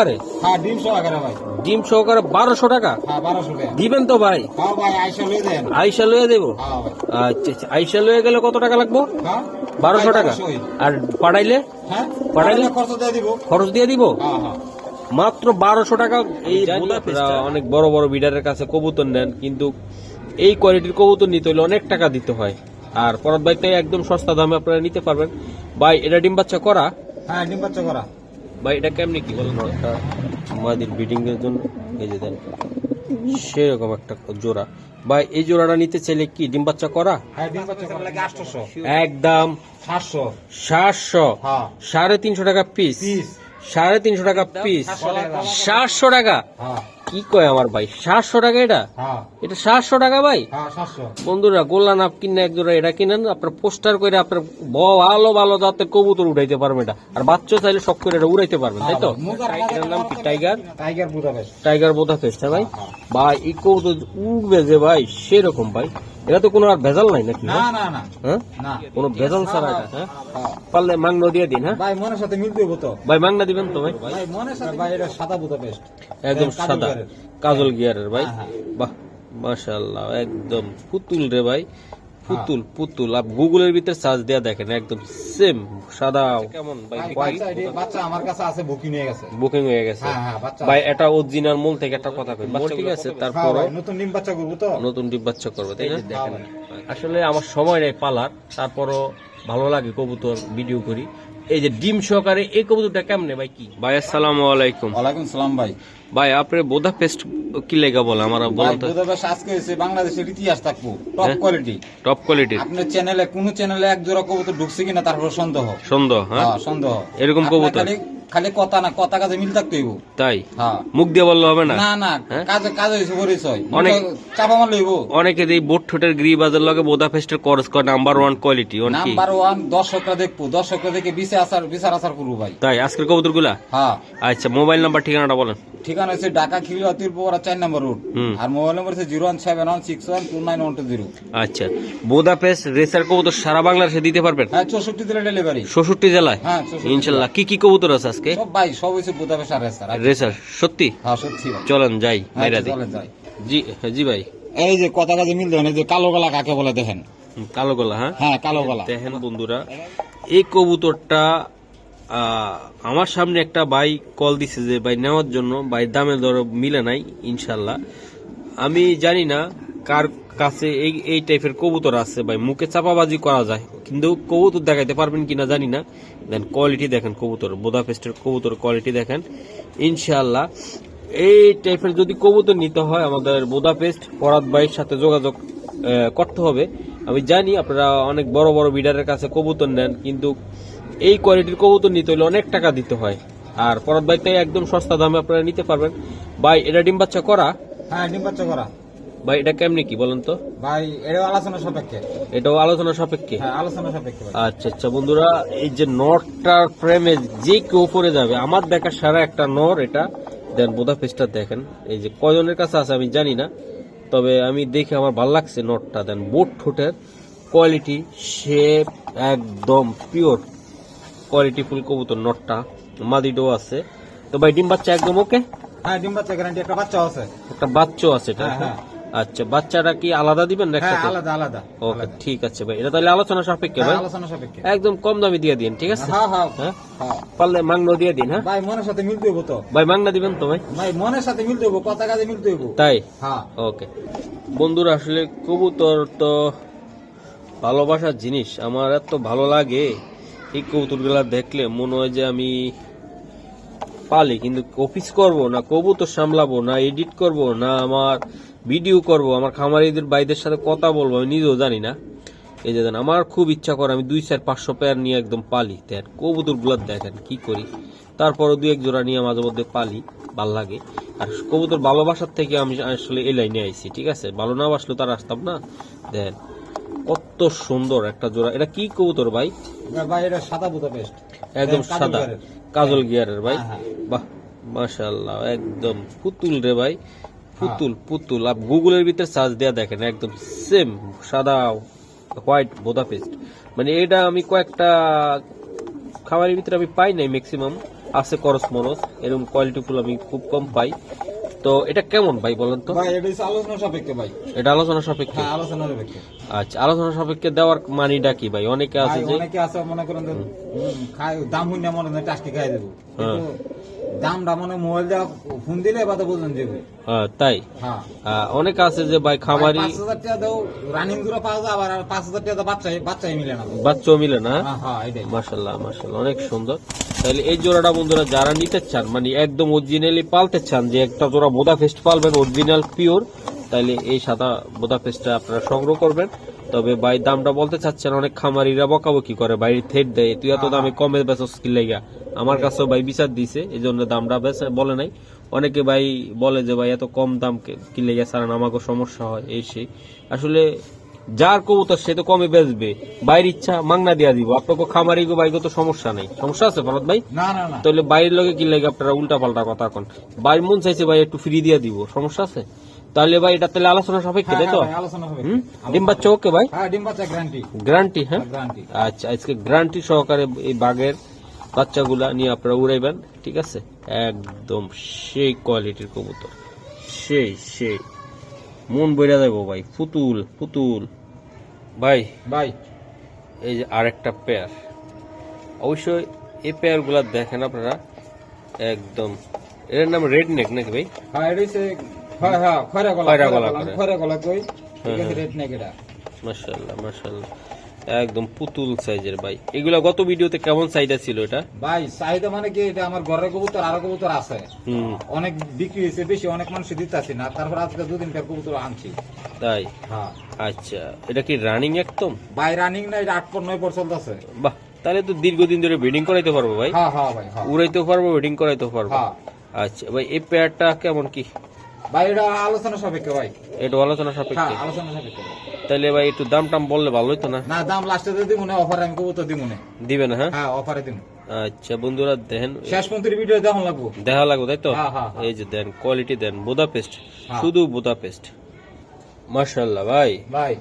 আরে হ্যাঁ ডিম সহকারে ভাই। ডিম সহকারে বারোশো টাকা? হ্যাঁ বারোশো টাকা। দিবেন তো ভাই। হ্যাঁ ভাই আইসা লয়ে দেন। আইসা লয়ে দেবো? হ্যাঁ আচ্ছা আচ্ছা আইসা লয়ে গেলে কত টাকা লাগবো? বারোশো টাকা। আর পাঠাইলে? হ্যাঁ পাঠাইলে? পাঠাইলে খরচ দিয়ে দিব। খরচ দিয়ে দিব? হ্যাঁ হ্যাঁ। মাত্র বারোশো টাকা। এই অনেক বড় বড় বিডারের কাছে কবুতর নেন কিন্তু এই কোয়ালিটির কবুতর নিতে হলে অনেক টাকা দিতে হয়। আর পরত বাইকটাই একদম সস্তা দামে আপনারা নিতে পারবেন। ভাই এটা ডিম বাচ্চা করা? হ্যাঁ ডিম বাচ্চা করা। ভাই এটা কেমনি কি বলেন? একটা মাদির ব্রিডিংয়ের এর জন্য এই যে দেন সেরকম একটা জোড়া। ভাই এই জোড়াটা নিতে চাইলে কি ডিম বাচ্চা করা? হ্যাঁ একদম। সাতশো। সাতশো? হ্যাঁ। সাড়ে তিনশো টাকা পিস সাড়ে তিনশো টাকা পিস সাতশো টাকা। সাতশো টাকা? হ্যাঁ। কি কয় আমার ভাই সাতশো টাকা এটা হ্যাঁ এটা সাতশো টাকা ভাই হ্যাঁ বন্ধুরা গোল্লা নাপ কিনে এক জোড়া এটা কিনেন আপনার পোস্টার করে আপনার ভালো ভালো যাতে কবুতর উঠাইতে পারবেন এটা আর বাচ্চা চাইলে সব করে এটা উড়াইতে পারবেন তাই তো এটার নাম কি tiger tiger Boda tiger Boda fest ভাই ভাই এই কবুতর উঠবে যে ভাই সেরকম ভাই এটা তো কোনো আর ভেজাল নাই নাকি না না না। হ্যাঁ? কোনো ভেজাল ছাড়া এটা হ্যাঁ? হ্যাঁ। পারলে মাংন দিয়ে দিন হ্যাঁ? ভাই মনের সাথে মিলতে হব তো। ভাই মাংনা দিবেন তো ভাই? ভাই মনের সাথে ভাই এটা সাদা বুদাপেস্ট একদম কাজল সাদা। কাজল গিয়ারের ভাই? হ্যাঁ, হ্যাঁ। বাহ মাশাআল্লাহ একদম পুতুল রে ভাই। পুতুল পুতুল। আপ গুগলের ভিতরে সার্চ দেয়া দেখেন একদম সেম সাদা। কেমন ভাই? ভাই, বাচ্চা আমার কাছে আছে বুকিং নিয়ে গেছে। বুকিং হয়ে গেছে। হ্যাঁ হ্যাঁ বাচ্চা ভাই এটা অরিজিনাল মূল থেকে একটা কথা কই। মূল ঠিক আছে হ্যাঁ তারপরও? নতুন ডিম বাচ্চা করব তো। নতুন ডিম বাচ্চা করবে তাই না? হ্যাঁ ভাই। আসলে আমার সময় নেই পালার তারপরও ভালো লাগে কবুতর ভিডিও করি। এই যে ডিম সহকারে এই কবুতরটা কেমনে ভাই কি? ভাই আসসালামু আলাইকুম। ওয়ালাইকুম সালাম ভাই। ভাই আপনার বোধা পেস্ট কি লেগা বলে? আমার বলেন তো। আজকে এসে বাংলাদেশের ইতিহাস থাকব টপ? কোয়ালিটি টপ কোয়ালিটি আপনার চ্যানেলে কোন চ্যানেলে এক জোড়া কবুতর ঢুকছে কিনা তারপর সন্দেহ। সন্দেহ হ্যাঁ? হ্যাঁ সন্দেহ। এরকম কবুতর? খালি কথা না কথা কাজে মিল থাকতে হইব। তাই? হ্যাঁ। মুখ দিয়ে বললে হবে না? না না হ্যাঁ? কাজে কাজে হইছে পরিচয়। অনেক- চাপা মারলে হইব। অনেকে এই বোট ঠোঁটের গ্রিবাজের লগে বোদা ফেস্টের করস করে number one quality number one দর্শকরা দেখব দর্শকরা দেখে বিচার আচার বিচার আচার করব ভাই। তাই আজকের কবুতরগুলা হ্যাঁ। আচ্ছা মোবাইল নাম্বার ঠিকানাটা বলেন। ঠিকানা হচ্ছে ঢাকা খিলুয়া তিরপুরা চার নম্বর রোড আর মোবাইল নম্বর হচ্ছে zero one seven one six one two nine one two zero. আচ্ছা বোদা পেস্ট রেসার কবুতর সারা বাংলাদেশে দিতে পারবেন? হ্যাঁ চৌষট্টি দিলে ডেলিভারি ষষট্টি জেলায়? হ্যাঁ, 64 ইনশাল্লাহ। কি কি কবুতর আছে আজকে? সব ভাই সব হয়েছে বুদাপে সার স্যার রেসার সত্যি? হ্যাঁ সত্যি ভাই। চলেন যাই হ্যাঁ, মাইরা দিই। চলেন যাই। জি জি ভাই। এই যে কথা কাজে মিল দেন এই যে কালো গলা কাকে বলে দেখেন? কালো গলা হ্যাঁ? হ্যাঁ কালো গলা। দেখেন বন্ধুরা এই কবুতরটা আমার সামনে একটা ভাই কল দিছে যে ভাই নেওয়ার জন্য ভাই দামে দর মিলে নাই ইনশাল্লাহ। আমি জানি না কার কাছে এই এই টাইপের কবুতর আছে ভাই। মুখে চাপাবাজি করা যায় কিন্তু কবুতর দেখাইতে পারবেন কিনা জানি না। দেন কোয়ালিটি দেখেন, কবুতর বোদাপেস্টের কবুতর কোয়ালিটি দেখেন। ইনশাল্লাহ এই টাইপের যদি কবুতর নিতে হয়, আমাদের বোদাপেস্ট পরাত ভাইয়ের সাথে যোগাযোগ করতে হবে। আমি জানি আপনারা অনেক বড় বড় বিডারের কাছে কবুতর নেন, কিন্তু এই কোয়ালিটির কবুতর নিতে হলে অনেক টাকা দিতে হয়। আর পরাত ভাইটাই একদম সস্তা দামে আপনারা নিতে পারবেন। ভাই, এটা ডিম বাচ্চা করা? হ্যাঁ ডিম বাচ্চা করা। ভাই এটা কেমনি কি বলেন তো? ভাই এটা আলোচনা সাপেক্ষে। এটাও আলোচনা সাপেক্ষে? হ্যাঁ আলোচনা সাপেক্ষে। আচ্ছা আচ্ছা বন্ধুরা এই যে নটটার ফ্রেমে যে কেউ পরে যাবে আমার দেখা সারা একটা নর এটা। দেন বোধা পেস্টটা দেখেন এই যে কয়জনের কাছে আছে আমি জানি না তবে আমি দেখে আমার ভালো লাগছে নটটা। দেন বোট ঠোঁটের কোয়ালিটি শেপ একদম পিওর কোয়ালিটি ফুল কবুতর নটটা মাদিডো আছে। তো ভাই ডিম বাচ্চা একদম ওকে? হ্যাঁ ডিম বাচ্চা গ্যারান্টি একটা বাচ্চা আছে। একটা বাচ্চাও আছে এটা? হ্যাঁ, হ্যাঁ। আচ্ছা বাচ্চাটা কি আলাদা দিবেন হ্যাঁ আলাদা আলাদা ওকে ঠিক আছে ভাই। এটা তাহলে আলোচনা সাপেক্ষে হ্যাঁ, ভাই? আলোচনা সাপেক্ষে। একদম কম দামে দিয়ে দিন ঠিক আছে? হ্যাঁ পারলে মাংনা দিয়ে দিন হ্যাঁ? ভাই মনের সাথে মিলতে হব তো। ভাই মাংনা দিবেন তো ভাই? ভাই মনের সাথে মিলতে হব কথা কাজে মিলতে হব তাই? হ্যাঁ। ওকে। বন্ধুরা আসলে কবুতর তো ভালোবাসার জিনিস। আমার এত ভালো লাগে এই কবুতরগুলা দেখলে। মনে হয় যে আমি পালি কিন্তু অফিস করব না কবুতর সামলাবো না এডিট করব না আমার ভিডিও করব আমার খামারিদের ভাইদের সাথে কথা বলব আমি নিজেও জানি না। এই যে আমার খুব ইচ্ছা করে আমি দুই চার পাঁচশো পেয়ার নিয়ে একদম পালি। দেন কবুতরগুলার দেখেন কি করি। তারপরও দুই এক জোড়া নিয়ে মাঝে মধ্যে পালি ভালো লাগে। আর কবুতর ভালোবাসার থেকে আমি আসলে এই লাইনে আইছি ঠিক আছে? ভালো না বাসলে তার আসতাম না। দেন কত সুন্দর একটা জোড়া। এটা কি কবুতর ভাই? ভাই এটা সাদা একদম কাজল গিয়ারের ভাই। হ্যাঁ, বাহ মাশাল্লাহ একদম পুতুল রে ভাই। পুতুল পুতুল। আপ গুগলের ভিতরে সার্চ দেয়া দেখেন একদম সেম সাদা হোয়াইট বোদা পেস্ট মানে এটা আমি কয়েকটা খাবারের ভিতরে আমি পাই নাই ম্যাক্সিমাম আছে করস মরস এরকম কোয়ালিটি ফুল আমি খুব কম পাই। তো এটা কেমন ভাই বলেন তো? ভাই এটা আলোচনা সাপেক্ষে ভাই। এটা আলোচনা সাপেক্ষে? হ্যাঁ আলোচনা সাপেক্ষে। আচ্ছা আলোচনা সাপেক্ষে দেওয়ার মানিটা কি ভাই? অনেকে আছে যে অনেকে আছে মনে করেন যে, খাই দাম হইন না মনে হয় টাস্টি খাই দেবো। কিন্তু দামটা মনে মোবাইল দেওয়া ফোন দিলে এবার যাবে হ্যাঁ, তাই? হ্যাঁ। অনেকে আছে যে ভাই খামারি পাঁচ হাজার টাকা দাও রানিং দূরে পাওয়া যায় আবার পাঁচ হাজার টাকা বাচ্চা বাচ্চাই মিলে না। বাচ্চাও মিলে না? হ্যাঁ এটাই। মাশাল্লাহ মাশাল্লাহ অনেক সুন্দর। তাহলে এই জোড়াটা বন্ধুরা যারা নিতে চান মানে একদম অরিজিনালি পালতে চান যে একটা জোড়া বোদা ফেস্ট পালবেন অরিজিনাল পিওর তাহলে এই সাদা বোদা ফেস্টটা আপনারা সংগ্রহ করবেন। তবে ভাই দামটা বলতে চাচ্ছেন অনেক খামারিরা বকাবকি করে বাইরে থেট দেয়। তুই এত দামে কমে বেচস কি লেগা? আমার কাছেও ভাই বিচার দিছে এই জন্য দামটা বেচে বলে নাই। অনেকে ভাই বলে যে ভাই এত কম দাম কে- লেগে? ছাড়ান আমাকে সমস্যা হয়। এই সেই। আসলে যার কবুতর সে তো কমে বেচবে। বাইরের ইচ্ছা মাংনা দিয়া দিব। আপনাকে খামারি গো বাইকে তো সমস্যা নেই। সমস্যা আছে ফরত ভাই? তাহলে বাইরের লোকে কি লাগে? আপনারা উল্টা পাল্টা কথা এখন বাইর মন চাইছে ভাই একটু ফ্রি দিয়ে দিব। সমস্যা আছে? তাহলে ভাই এটা তাহলে আলোচনা সাপেক্ষে হ্যাঁ, তাই তো? হ্যাঁ, ডিম বাচ্চা ওকে ভাই? হ্যাঁ ডিম বাচ্চা গ্যারান্টি গ্যারান্টি হ্যাঁ? আচ্ছা আজকে গ্যারান্টি সহকারে এই বাঘের বাচ্চাগুলা নিয়ে আপনারা উড়াইবেন ঠিক আছে? একদম সেই কোয়ালিটির কবুতর। সেই সেই। মন বইরা যাব ভাই পুতুল পুতুল। ভাই ভাই। এই যে আরেকটা পেয়ার অবশ্যই এই পেয়ারগুলা দেখেন আপনারা। একদম। এর নাম রেড নেক নাকি ভাই? হ্যাঁ এটা হ্যাঁ হ্যাঁ খয়রা গলা খয়রা খয়রা গলা গলা। খয়রা গলা কই? ঠিক হ্যাঁ, আছে রেট নেই এটা মাশাল্লাহ মাশাল্লাহ একদম পুতুল সাইজের ভাই। এগুলা গত ভিডিওতে কেমন চাহিদা ছিল এটা? ভাই চাহিদা মানে কি? এটা আমার ঘরের কবুতর আরও কবুতর আছে। অনেক বিক্রি হয়েছে বেশি অনেক মানুষ দিতেছি না। তারপর আজকে দুদিন পর কবুতর আনছি। তাই? হ্যাঁ। আচ্ছা এটা কি রানিং একদম? ভাই রানিং না এটা আট পর নয় পর চলতেছে। বাহ তাহলে তো দীর্ঘদিন ধরে ব্রিডিং করাইতে পারব ভাই। হ্যাঁ হ্যাঁ ভাই হ্যাঁ। উড়াইতেও পারব ব্রিডিং করাইতে পারব। আচ্ছা ভাই এই পেয়ারটা কেমন কি? ভাই এটা আলোচনা সাপেক্ষে ভাই। একটু আলোচনা হ্যাঁ সাপেক্ষে আলোচনা সাপেক্ষে। তাহলে ভাই একটু দাম টাম বললে ভালো হইতো না? না দাম লাস্টে দিয়ে দিব না অফার আমি কবুতর দিব না। দিবে না হ্যাঁ? হ্যাঁ অফারে দিব আচ্ছা বন্ধুরা দেখেন। শেষ ভিডিও লাগবো। দেখা লাগবে তাই তো। এই যে দেন কোয়ালিটি দেন বুদাপেস্ট। শুধু বুদাপেস্ট ভাই। ভাই।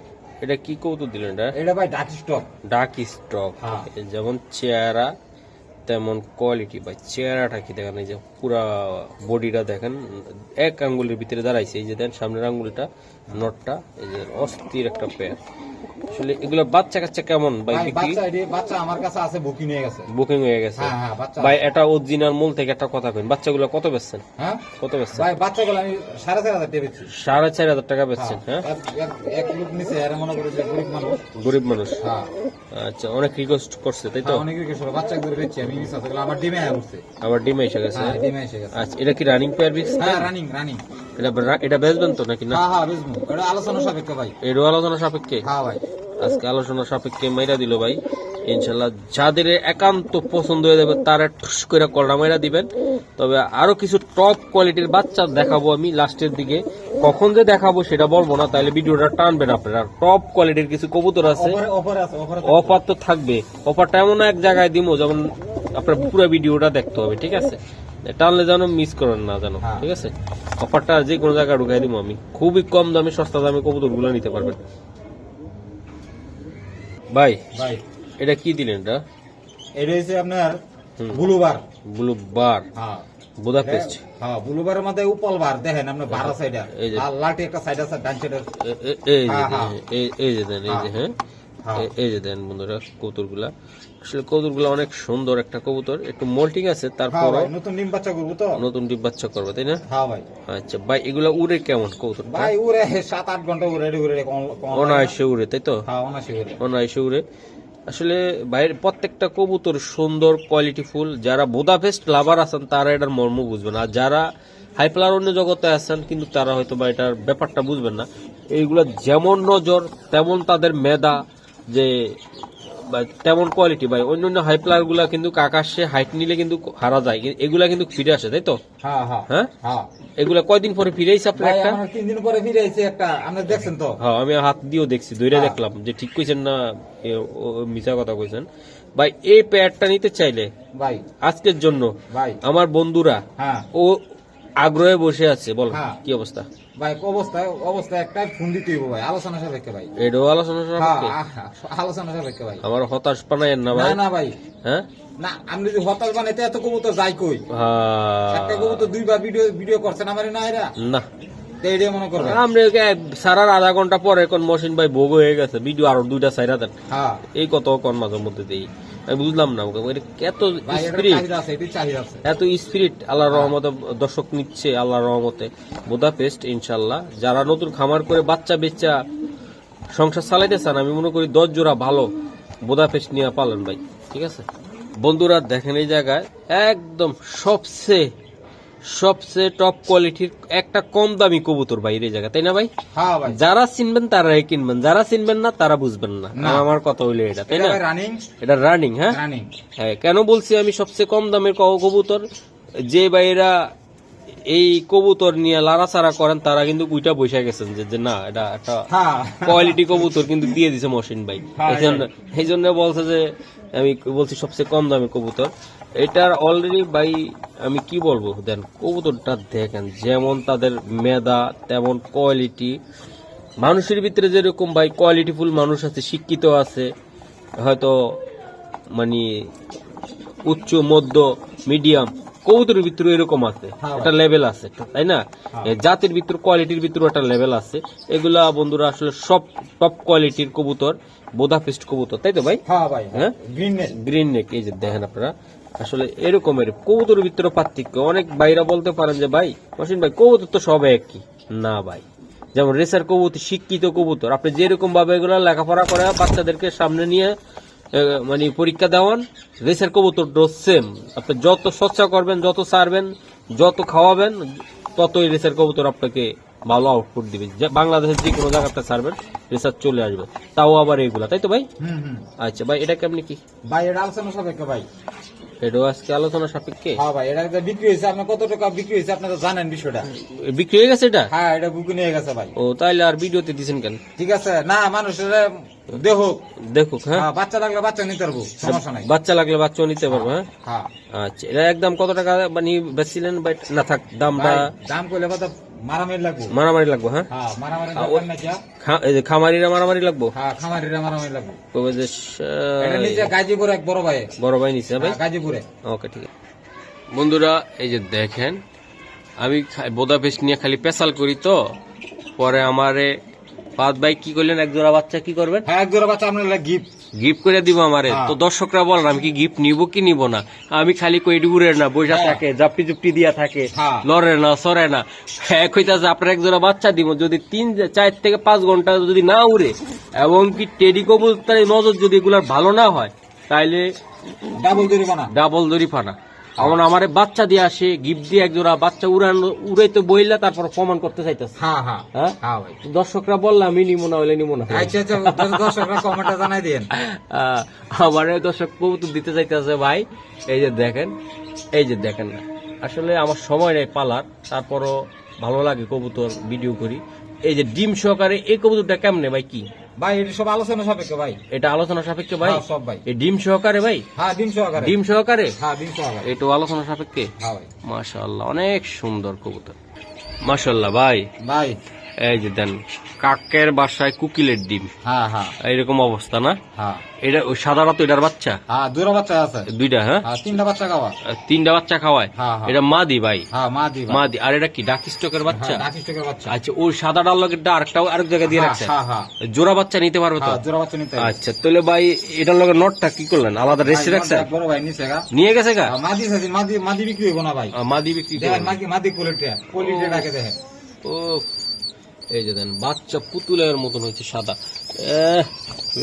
এটা কি কৌতুক দিলেন এটা? এটা ভাই ডাক স্টক ডাক স্টক। যেমন চেহারা তেমন কোয়ালিটি ভাই চেহারাটা কি দেখেন এই যে পুরা বডিটা দেখেন এক আঙ্গুলের ভিতরে দাঁড়াইছে এই যে দেন সামনের আঙ্গুলটা নটটা এই যে অস্থির একটা পেয়ার আসলে এগুলো বাচ্চা কাচ্চা কেমন? ভাই বিক্রি বাচ্চা বাচ্চা আমার কাছে আছে বুকিং নিয়ে গেছে। বুকিং হয়ে গেছে? হ্যাঁ হ্যাঁ বাচ্চা ভাই এটা অরিজিনাল মূল থেকে একটা কথা কেন বাচ্চাগুলো কত বেচছেন? হ্যাঁ? কত বেচছেন? ভাই বাচ্চাগুলো আমি সাড়ে চার হাজার টেপেছি সাড়ে চার হাজার টাকা বেচছেন হ্যাঁ এক লোক নিচে এরা মনে করে যে গরিব মানুষ। গরিব মানুষ। হ্যাঁ। আচ্ছা অনেক রিকোয়েস্ট করছে তাই তো? হ্যাঁ, অনেক রিকোয়েস্ট করে বাচ্চা ধরে বেচছি আমি। ডিমে হয়ে আবার ডিম এসে গেছে? হ্যাঁ ডিমে এসে গেছে। আচ্ছা এটা কি রানিং পেয়ার বিক্স হ্যাঁ রানিং রানিং এটা এটা বেচবেন তো নাকি না? হ্যাঁ হ্যাঁ এটা আলোচনা সাপেক্ষে ভাই। এরও আলোচনা সাপেক্ষে? হ্যাঁ ভাই। আজকে আলোচনা সাপেক্ষে মাইরা দিল ভাই। ইনশাল্লাহ যাদের একান্ত পছন্দ হয়ে যাবে তারা ঠুস করে কলরা মাইরা দিবেন। তবে আরও কিছু টপ কোয়ালিটির বাচ্চা দেখাবো আমি লাস্টের দিকে। কখন যে দেখাবো সেটা বলব না তাহলে ভিডিওটা টানবেন আপনারা। টপ কোয়ালিটির কিছু কবুতর আছে। অফার তো থাকবে। অফারটা এমন এক জায়গায় দিব যেমন আপনার পুরো ভিডিওটা দেখতে হবে ঠিক আছে? টানলে যেন মিস করেন না যেন হ্যাঁ। ঠিক আছে? অফারটা যে কোনো জায়গায় ঢুকাই দিব আমি। খুবই কম দামে সস্তা দামে কবুতরগুলো নিতে পারবেন। ভাই ভাই। এটা কি দিলেন এটা? এটা হচ্ছে আপনার। বুলুবার। ব্লু হ্যাঁ। বুদাপেস্ট হ্যাঁ বুলুবারের মধ্যে উপল বার দেখেন আপনার বারো সাইডে আর একটা সাইড আছে ডান এই যে হ্যাঁ, হ্যাঁ। এই- যে দেন এই যে হ্যাঁ। হ্যাঁ। এই যে দেন বন্ধুরা কবুতরগুলা। আসলে কবুতরগুলা অনেক সুন্দর একটা কবুতর। একটু মোল্টিং আছে হ্যাঁ তারপরও নতুন ডিম বাচ্চা করব তো। নতুন ডিম বাচ্চা করবে তাই না? হ্যাঁ ভাই। আচ্ছা ভাই এগুলা উড়ে কেমন কবুতর ভাই উড়ে সাত আট ঘণ্টা উড়ে উড়ে অনায়াসে উড়ে তাই তো? হ্যাঁ উড়ে। অনায়াসে উড়ে। আসলে বাইরের প্রত্যেকটা কবুতর সুন্দর কোয়ালিটি ফুল যারা বোদাফেস্ট লাভার আছেন তারা এটার মর্ম বুঝবেন। আর যারা হাইপ্লার অন্য জগতে আছেন কিন্তু তারা হয়তো বা এটার ব্যাপারটা বুঝবেন না। এইগুলা যেমন নজর তেমন তাদের মেধা যে তেমন কোয়ালিটি ভাই অন্য অন্য হাইপ্লারগুলা কিন্তু আকাশে হাইট নিলে কিন্তু হারা যায়। এগুলা কিন্তু ফিরে আসে তাই তো? হ্যাঁ হ্যাঁ। হ্যাঁ? হ্যাঁ। এগুলা কয়দিন পরে ফিরে আইসে আপনার একটা? তিন দিন পরে ফিরে আইছে একটা আপনি দেখছেন তো? হ্যাঁ আমি হাত দিয়েও দেখছি হ্যাঁ। দেখলাম যে ঠিক কইছেন না মিছা কথা কইছেন। ভাই এই প্যাডটা নিতে চাইলে ভাই। আজকের জন্য ভাই। আমার বন্ধুরা হ্যাঁ। ও আগ্রহে বসে আছে বল। কি অবস্থা? ভাই অবস্থা অবস্থা একটা ফোন দিতে হইব ভাই আলোচনা সাপেক্ষে ভাই। এটাও আলোচনা হ্যাঁ সাপেক্ষে? আলোচনা সাপেক্ষে ভাই। আমার হতাশ না ভাই। না ভাই। হ্যাঁ? না আমি যদি হতাশ বানাইতে এত কবুতর যাই কই? হ্যাঁ। একটা কবুতর দুইবার ভিডিও ভিডিও করছেন আমার না। এরা না সারার আধা ঘণ্টা পরে এখন মশিন ভাই ভোগ হয়ে গেছে ভিডিও আরও দুইটা সাইরা দেন। হ্যাঁ। এই কত কোন মাঝে মধ্যে দেই। আমি বুঝলাম না এত স্পিরিট এত স্পিরিট আল্লাহর রহমতে দর্শক নিচ্ছে আল্লাহর রহমতে। বুদাপেস্ট ইনশাল্লাহ যারা নতুন খামার করে বাচ্চা বেচ্চা সংসার চালাইতে চান আমি মনে করি দশ জোড়া ভালো বোদা পেস্ট নিয়ে পালেন ভাই ঠিক আছে? বন্ধুরা দেখেন এই জায়গায় একদম সবচেয়ে সবচেয়ে টপ কোয়ালিটির একটা কম দামি কবুতর ভাই এই জায়গা তাই না ভাই? হ্যাঁ যারা চিনবেন তারাই কিনবেন যারা চিনবেন না তারা বুঝবেন না। আমার কথা হইলে এটা তাই না? এটা রানিং হ্যাঁ? হ্যাঁ কেন বলছি আমি সবচেয়ে কম দামের কবুতর? যে ভাইরা এই কবুতর নিয়ে লাড়াচাড়া করেন তারা কিন্তু উইটা বসে গেছেন যে না এটা একটা হ্যাঁ। কোয়ালিটি কবুতর কিন্তু দিয়ে দিছে মহসিন ভাই। হ্যাঁ, এই জন্য বলছে যে আমি বলছি সবচেয়ে কম দামি কবুতর। এটার অলরেডি ভাই আমি কি বলব দেন কবুতরটা দেখেন যেমন তাদের মেধা তেমন কোয়ালিটি মানুষের ভিতরে যেরকম ভাই কোয়ালিটিফুল মানুষ আছে শিক্ষিত আছে হয়তো মানে উচ্চ মধ্য মিডিয়াম কবুতরের ভিতরে এরকম আছে হ্যাঁ একটা লেভেল আছে তাই না? হ্যাঁ। জাতির ভিতর কোয়ালিটির ভিতরে একটা লেভেল আছে। এগুলা বন্ধুরা আসলে সব টপ কোয়ালিটির কবুতর বোদাফেস্ট কবুতর তাই তো ভাই? হ্যাঁ হ্যাঁ? গ্রিন নেট গ্রিন নেক এই যে দেখেন আপনারা আসলে এরকমের কবুতরের ভিতরে পার্থক্য। অনেক ভাইরা বলতে পারেন যে ভাই মসিন ভাই কবুতর তো সব একই। না ভাই। যেমন রেসার কবুতর শিক্ষিত কবুতর। আপনি যেরকম ভাবে এগুলো লেখাপড়া করে বাচ্চাদেরকে সামনে নিয়ে মানে পরীক্ষা দেওয়ান রেসার কবুতর সেম আপনি যত স্বচ্ছা করবেন যত সারবেন যত খাওয়াবেন ততই রেসার কবুতর আপনাকে ভালো আউটপুট দিবে। বাংলাদেশের যে কোনো জায়গাতে সারবেন রেসার চলে আসবে। তাও আবার এইগুলা তাই তো ভাই? আচ্ছা ভাই এটা কেমনি কি? ভাই এটা আলোচনা সাপেক্ষে ভাই। এটাও আজকে আলোচনা সাপেক্ষে? হ্যাঁ ভাই এটা বিক্রি হয়েছে। আপনার কত টাকা বিক্রি হয়েছে জানেন বিষয়টা। বিক্রি হয়ে গেছে এটা? হ্যাঁ এটা বুকে নিয়ে গেছে ভাই। ও তাইলে আর ভিডিওতে দিছেন কেন? ঠিক আছে না মানুষের দেখুক হ্যাঁ? হ্যাঁ, বাচ্চা লাগলে বাচ্চা নিতে পারব সমস্যা নাই। বাচ্চা লাগলে বাচ্চাও নিতে পারব হ্যাঁ? হ্যাঁ। আচ্ছা এটা একদম কত টাকা মানে বেচছিলেন? বাট না থাক দামটা দাম করলে কত? মারামারি লাগবো। মারামারি লাগবো হ্যাঁ? হ্যাঁ মারামারি খামারিরা মারামারি লাগবো? হ্যাঁ খামারিরা মারামারি লাগবো। এটা নিচে গাজীপুর এক বড় ভাই। বড় ভাই ভাই? হ্যাঁ, গাজীপুরে ওকে ঠিক আছে। বন্ধুরা এই যে দেখেন আমি বোদা পেস্ট নিয়ে খালি পেশাল করি তো পরে আমারে পাঁচ ভাই কি করলেন? এক জোড়া বাচ্চা কি করবেন? হ্যাঁ এক জোড়া বাচ্চা আপনার গিফট। গিফট করে দিব আমারে হ্যাঁ। তো দর্শকরা বলেন আমি কি গিফট নিব কি নিব না আমি খালি কই উড়ে না বইসা হ্যাঁ। থাকে জাপটি জুপটি দিয়া থাকে হ্যাঁ। লড়ে না সরে না এক হইতাছে আপনার একজোড়া বাচ্চা দিব যদি তিন চার থেকে পাঁচ ঘণ্টা যদি না উড়ে এবং কি টেডি কবুতরের নজর যদি এগুলার ভালো না হয় তাইলে ডাবল জরিমানা ডাবল জরিফানা এমন আমার বাচ্চা দিয়ে আসে গিফট দিয়ে এক জোড়া বাচ্চা উড়ানো উড়াইতে বইলা তারপর প্রমাণ করতে চাইতেছে। হ্যাঁ হ্যাঁ। হ্যাঁ? হ্যাঁ ভাই। দর্শকরা বললাম আমি নিমো না হইলে নিমো না। আচ্ছা আচ্ছা দর্শকরা কমেন্টে জানাই দিন আহ, আমার দর্শক কবুতর দিতে চাইতেছে ভাই। এই যে দেখেন এই যে দেখেন না। আসলে আমার সময় নেই পালার তারপরও ভালো লাগে কবুতর ভিডিও করি। এই যে ডিম সহকারে এই কবুতরটা কেমনে ভাই কি? ভাই এটা সব আলোচনা সাপেক্ষে ভাই। এটা আলোচনা সাপেক্ষে ভাই? হ্যাঁ, সব ভাই। এই ডিম সহকারে ভাই? হ্যাঁ ডিম সহকারে। ডিম সহকারে? হ্যাঁ ডিম সহকারে। এটা আলোচনা সাপেক্ষে? হ্যাঁ ভাই। মাশাআল্লাহ অনেক সুন্দর কবুতর। মাশাআল্লাহ ভাই। ভাই এই যে দেন কাকের বাসায় কুকিলের ডিম। হ্যাঁ হ্যাঁ। এইরকম অবস্থা না? হ্যাঁ। এটা ওই সাদা তো এটার বাচ্চা? হ্যাঁ দুটো বাচ্চা আছে। দুইটা হ্যাঁ? হ্যাঁ তিনটা বাচ্চা খাওয়া। তিনটা বাচ্চা খাওয়ায়? হ্যাঁ, হ্যাঁ। এটা মাদি ভাই? হ্যাঁ মা দি মাদি। আর এটা কি ডাকি স্টকের বাচ্চা? ডাকি স্টকের বাচ্চা। আচ্ছা ওই সাদা ডাল লগেরটা আরেকটা আরেক জায়গায় দিয়ে রাখছে? হ্যাঁ হ্যাঁ। জোড়া বাচ্চা নিতে পারবে তো? হ্যাঁ জোড়া বাচ্চা নিতে আচ্ছা তাহলে ভাই এটার লগে নটটা কি করলেন? আলাদা রেসে ভাই, রাখছে বড় ভাই নিচে গা। নিয়ে গেছে গা? মাদি সাথে মাদি মাদি বিক্রি হইব না ভাই। মাদি বিক্রি। মাদি মাদি কোয়ালিটি কোয়ালিটি ডাকে দেখেন। ও এই যে দেন বাচ্চা পুতুলের মতন হয়েছে সাদা।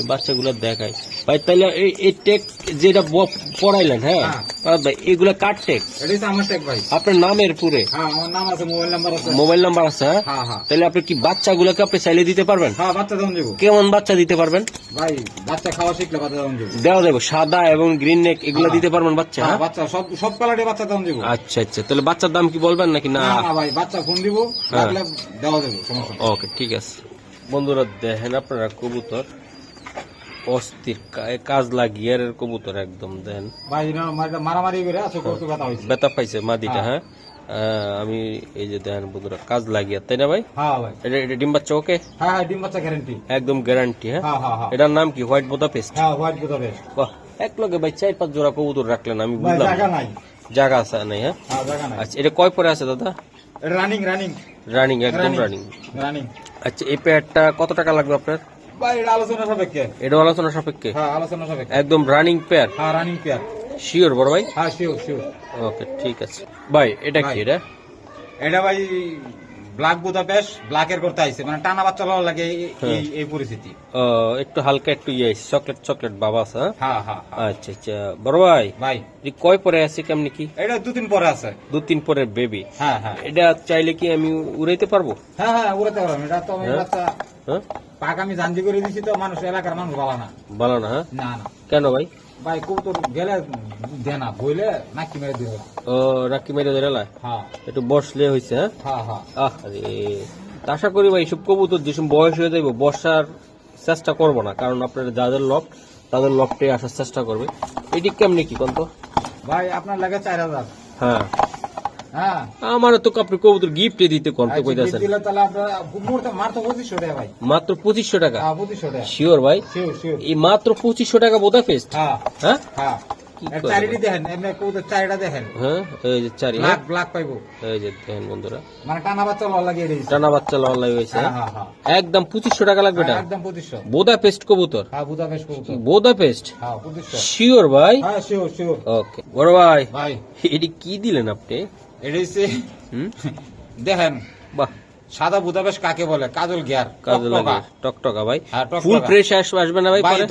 বাচ্চাগুলো দেখায় ভাই তাহলে এই টেক যেটা পড়াইলেন হ্যাঁ? হ্যাঁ। ভাই এগুলা কার টেক আপনার নামের পুরে? হ্যাঁ মোবাইল নাম্বার আছে হ্যাঁ? তাহলে আপনি কি বাচ্চাগুলোকে আপনি চাইলে দিতে পারবেন? বাচ্চা কেমন বাচ্চা দিতে পারবেন? ভাই বাচ্চা খাওয়া শিখলে বাচ্চা দেওয়া দেবো সাদা এবং গ্রিন নেক এগুলো। দিতে পারবেন বাচ্চা? বাচ্চা সব সব কালারে বাচ্চা দাম দেবো। আচ্ছা আচ্ছা তাহলে বাচ্চার দাম কি বলবেন নাকি? না? ভাই বাচ্চা ফোন দিব। দেওয়া দেবো ওকে ঠিক আছে। বন্ধুরা দেখেন আপনারা কবুতর। অস্থির কাজ লাগিয়ে আর কবুতর একদম দেন মারামারি করে বেতা পাইছে মাদিটা হ্যাঁ। আহ, আমি এই যে দেখেন বন্ধুরা কাজ লাগিয়ে তাই না ভাই? হ্যাঁ ভাই। এটা এটা ডিম বাচ্চা ওকে? হ্যাঁ হ্যাঁ ডিম বাচ্চা গ্যারেন্টি একদম গ্যারান্টি হ্যাঁ? হ্যাঁ হ্যাঁ হ্যাঁ। এটার নাম কি? হোয়াইট বোতা পেস্ট হ্যাঁ হোয়াইট বাহ এক লগে ভাই চার পাঁচ জোড়া কবুতর রাখলেন আমি বুঝলাম। জায়গা নাই। জায়গা আছে নাই হ্যাঁ? হ্যাঁ জায়গা নাই। আচ্ছা এটা কয় পরে আছে দাদা? রানিং রানিং রানিং একদম রানিং রানিং আচ্ছা এই প্যাডটা কত টাকা লাগবে আপনার? আলোচনা সাপেক্ষে। এটা আলোচনা সাপেক্ষে? হ্যাঁ আলোচনা সাপেক্ষে। একদম রানিং পেয়ার হ্যাঁ রানিং পেয়ার শিওর বড় ভাই? হ্যাঁ শিওর শিওর ওকে ঠিক আছে। ভাই এটা কি এটা? এটা ভাই ব্ল্যাক বুদাপেস্ট ব্ল্যাকের করতে আইছে। মানে টানা বাচ্চা লওয়া লাগে এই- হ্যাঁ। পরিস্থিতি। একটু হালকা একটু ইয়ে চকলেট চকলেট বাবা আছে হ্যাঁ? হ্যাঁ হ্যাঁ হ্যাঁ। আচ্ছা আচ্ছা। বড় ভাই ভাই। কয় পরে আছে কেমনি কি? এটা দুদিন পরে আছে। দু তিন পরের বেবি হ্যাঁ হ্যাঁ। এটা চাইলে কি আমি উড়াইতে পারব? হ্যাঁ হ্যাঁ উড়াতে পারবেন এটা তো আমি? বাচ্চা হ্যাঁ। পাক আমি জানজি করে দিছি তো মানুষ এলাকার মানুষ ভালো না। ভালো না হ্যাঁ? না না। কেন ভাই? ভাই কবুতর গেলে দে না বইলে নাকি মেরে দিল ও রাখি মেরে লাই? হ্যাঁ। একটু বসলে হয়েছে হ্যাঁ? হ্যাঁ হ্যাঁ। আহ আশা করি ভাই সব কবুতর যেসব বয়স হয়ে যাইব বর্ষার চেষ্টা করব না কারণ আপনার যাদের লক তাদের লফটে আসার চেষ্টা করবে। এটি কেমনি কি কন্ত? ভাই আপনার লাগে চার হাজার। হ্যাঁ। হ্যাঁ। আমার তো আপনি কবুতর গিফটে দিতে কন্ত আচ্ছা, কইতাছেন। মাত্র পঁচিশশো টাকা হ্যাঁ শিওর ভাই? শিওর এই মাত্র পঁচিশশো টাকা বোধা ফেস্ট হ্যাঁ। হ্যাঁ? হ্যাঁ। হ্যাঁ হ্যাঁ? বন্ধুরা। মানে হ্যাঁ হ্যাঁ? হ্যাঁ হ্যাঁ। একদম পঁচিশশো টাকা লাগবে বোদা পেস্ট কবুতর? হ্যাঁ বোদা পেস্ট হ্যাঁ শিওর ভাই? হ্যাঁ ওকে বড় ভাই। এটি কি দিলেন আপনি? এটা হচ্ছে দেখেন বাহ। সাদা বুদাপেস্ট কাকে বলে? কাজল গিয়ার কাজে টকটকা। ভাই। হ্যাঁ, ফুল ফ্রেশ আসবে না ভাই পরে?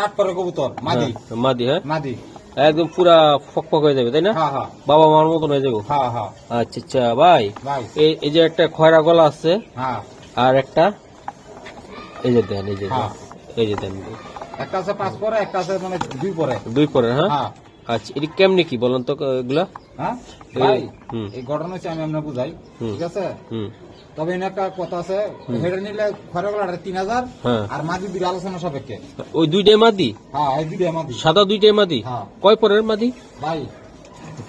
রাত করে কবুতর মাদি হ্যাঁ, মাদি। হ্যাঁ? মাদি। একদম পুরা হয়ে যাবে তাই না? হ্যাঁ হ্যাঁ। বাবা মার মতন হয়ে যাব? হ্যাঁ হ্যাঁ। আচ্ছা আচ্ছা ভাই। এই যে একটা খয়রা গলা আছে হ্যাঁ। আর একটা এই যে দেন এই যে হ্যাঁ। এই যে দেন। একটা আছে পাঁচ পরে একটা আছে মানে দুই পরে। দুই পরে হ্যাঁ? হ্যাঁ। আচ্ছা এটা কেমনি কি বলেন তো এগুলা? হ্যাঁ? এই- ভাই এই ঘটনা হচ্ছে আমি আপনার বুঝাই ঠিক আছে? হুম। তবে এনে একটা কথা আছে হেডে নিলে খরে গলাটা তিন হাজার হ্যাঁ। আর মাদি দুটো আলোচনা সাপেক্ষে। ওই দুইটাই মাদি? হ্যাঁ এই দুটো মাদি। সাদা দুইটাই মাদি? হ্যাঁ। কয় পরের মাদি? ভাই